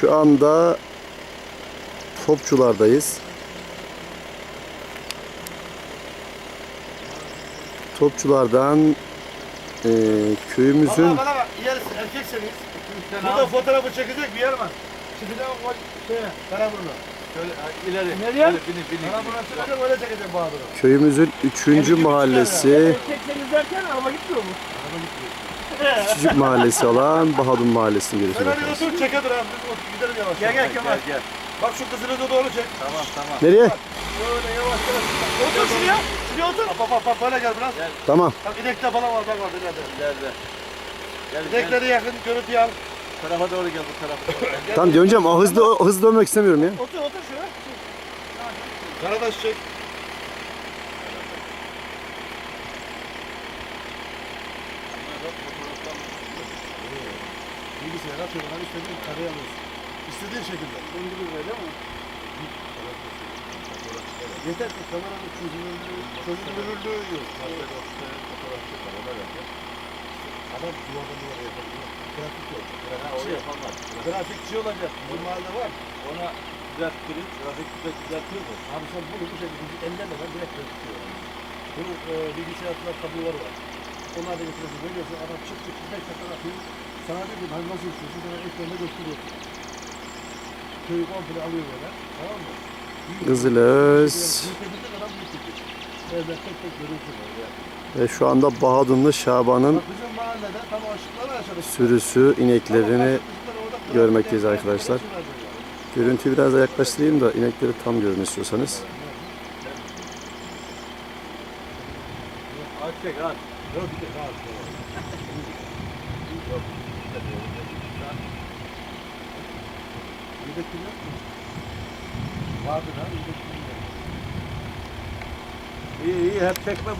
Şu anda Topçulardayız. Topçulardan eee, köyümüzün Baba bana bak, yarısı erkekseniz. Burada fotoğrafı çekecek bir yer var. Şimdi de o şeye, Karaburnu. Şöyle ileri. Nereye? Binin binin. Karaburnu'na çıkacak öyle çekecek Bahadır'ı. köyümüzün 3. mahallesi, Erkekseniz derken araba gitmiyor mu? Küçük mahallesi olan Bahadun Mahallesi'ni Sen görüyorsunuz. hadi otur çeke dur abi. Biz gidelim yavaş. Gel gel Kemal. Gel. Bak şu kızını da doğru çek. Tamam tamam. Nereye? Böyle yavaş yavaş. Otur şuraya. Şuraya otur. Bak bak bak böyle gel biraz. Gel. Tamam. Bak inekte falan var bak bak ileride. İleride. Gel gel. İnekleri yakın görüntüyü al. Tarafa doğru gel bu tarafa. Gel. Tamam döneceğim. Hızlı hızlı dönmek istemiyorum ya. Otur otur şuraya. Karadaş çek. Bilgisayar açıyorsun. Hani istediğin kareyi alıyorsun. İstediğin şekilde. Döndürür öyle mi? Yeter ki kameranın çözünürlüğü, çözünürlüğü yok. Adam duvardan duvara yapabiliyor. Grafik yok. Ha, o yapamaz. grafikçi olacak. Bizim mahallede var. Ona düzelttirin. Trafik güzel düzeltiyor mu? Abi sen bunu bu şekilde ellemeden direkt gözüküyor. Bunun e, bilgisayarlar kabloları var. Onlar da getiriyorsun. Veriyorsun adam çık çık 5 dakika atıyor. Sana diyor ki hani nasıl istiyorsun? Sana ekranda gösteriyor. Köyü komple alıyor böyle. Tamam mı? Kızılöz tek tek öyle. ve şu anda Bahadunlu Şaban'ın Bak bizim mahallede tam aşıklar yaşadık. sürüsü ineklerini görmekteyiz arkadaşlar. Görüntüyü biraz da yaklaştırayım da inekleri tam görün istiyorsanız. Aç çek aç. Yok bir de rahat. Kim yok mu? Vardı da yedek kim yok. İyi iyi hep çekme bu.